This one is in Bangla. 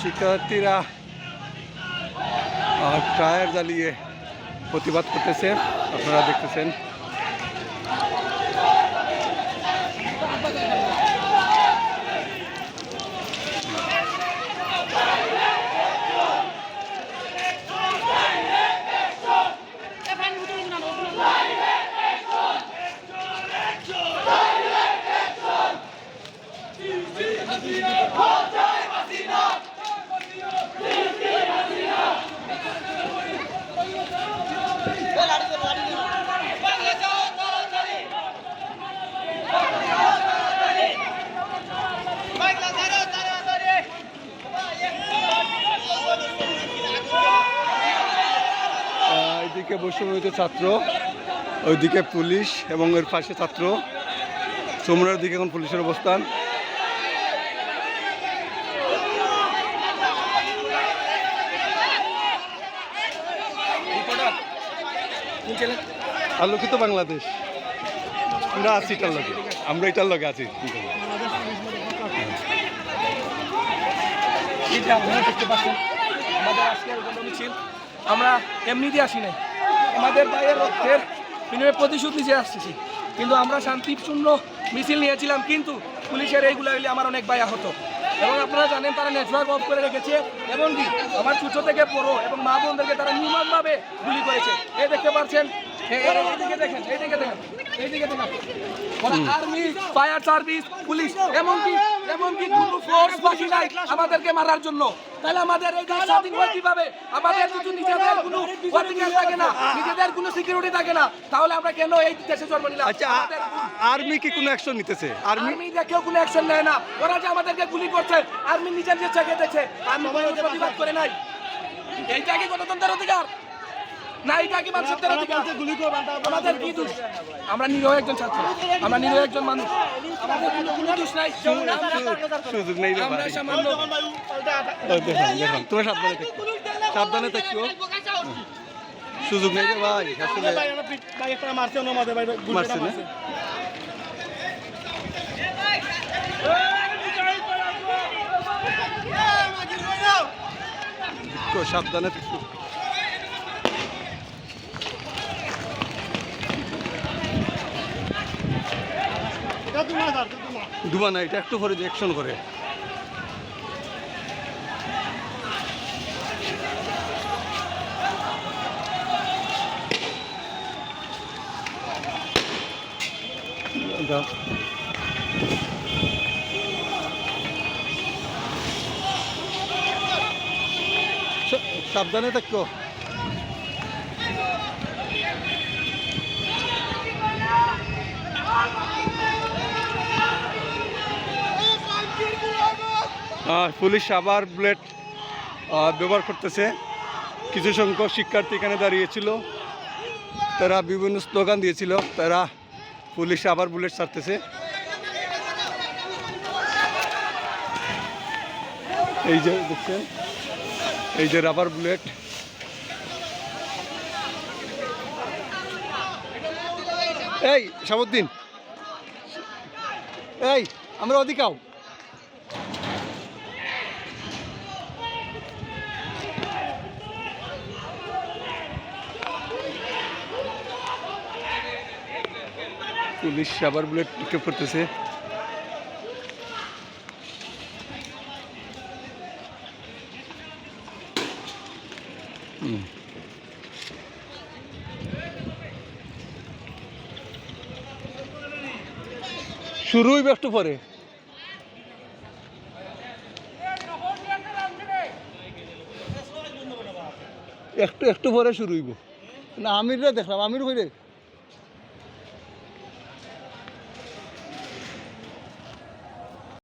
শিক্ষার্থীরা টায়ার জ্বালিয়ে প্রতিবাদ করতেছে আপনারা দেখতেছেন। এদিকে বৈষম্যবিত ছাত্র, ওইদিকে পুলিশ এবং এর পাশে ছাত্র। সোমনার দিকে এখন পুলিশের অবস্থান। আলোকিত বাংলাদেশ। আমরা আছি এটার লগে। আমরা এটার লগে আছি। আমরা এমনিতে আসি নাই। আমাদের ভাইয়ের রক্তের বিনিময়ে প্রতিশোধ নিচে আসতেছি। কিন্তু আমরা শান্তিপূর্ণ মিছিল নিয়েছিলাম কিন্তু পুলিশের এইগুলো হইলে আমার অনেক ভাই আহত। এবং আপনারা জানেন তারা নেটওয়ার্ক অফ করে রেখেছে এবং কি আমার ছোট থেকে বড় এবং মা বোনদেরকে তারা নির্মমভাবে গুলি করেছে। এই দেখতে পাচ্ছেন এ- এ- এইদিকে দেখেন এইদিকে দেখেন এইদিকে দেখেন। আর্মি ফায়ার সার্ভিস পুলিশ এমনকি এমনকি কোনো ফোর্স বাকি নাই আমাদেরকে মারার জন্য। তাহলে আমাদের এই দেশ স্বাধীন হয় কীভাবে? আমাদের যদি নিজেদের কোনো অধিকার থাকে না নিজেদের কোনো সিকিউরিটি থাকে না। তাহলে আমরা কেন এই দেশে জন্ম নিলাম? আচ্ছা আর্মি কি কোনো অ্যাকশন নিতেছে? আর্মি? আর্মি দেখেও কোনো অ্যাকশন নেয় না। ওরা যে আমাদেরকে গুলি করছে আর্মি নিজের যে চেকে দেখছে। আর্মি প্রতিবাদ করে নাই। এইটা কি গণতন্ত্রের অধিকার? না এটা কি মানুষের অধিকার। আমাদের কি দোষ? আমরা নিরহ একজন ছাত্র আমরা নিরহ একজন মানুষ। আমাদের কোনো কোনো দোষ নাই। সুযোগ নেই আমরা ভাই সামান্য দেখুন দেখুন তুমি সাবধানে থাকো। সাবধানে থাকো। সুযোগ নেই রে ভাই আসলে মারছে না? তো সাবধানে থাকো। ডুবা না এটা একটু পরে অ্যাকশন করে। সাবধানে থাকো। পুলিশ আবার বুলেট ব্যবহার করতেছে। কিছু সংখ্যক শিক্ষার্থী এখানে দাঁড়িয়েছিল। তারা বিভিন্ন স্লোগান দিয়েছিল। তারা পুলিশ আবার বুলেট ছাড়তেছে। এই যে দেখছেন, এই যে রাবার বুলেট। এই সাবুদ্দিন এই, আমরা ওদিকাও পুলিশ আবার বুলেট পিকআপ করতেছে। শুরু হইবে একটু পরে। একটু একটু পরে শুরু হইব। না, আমিররা দেখলাম, আমির হইরে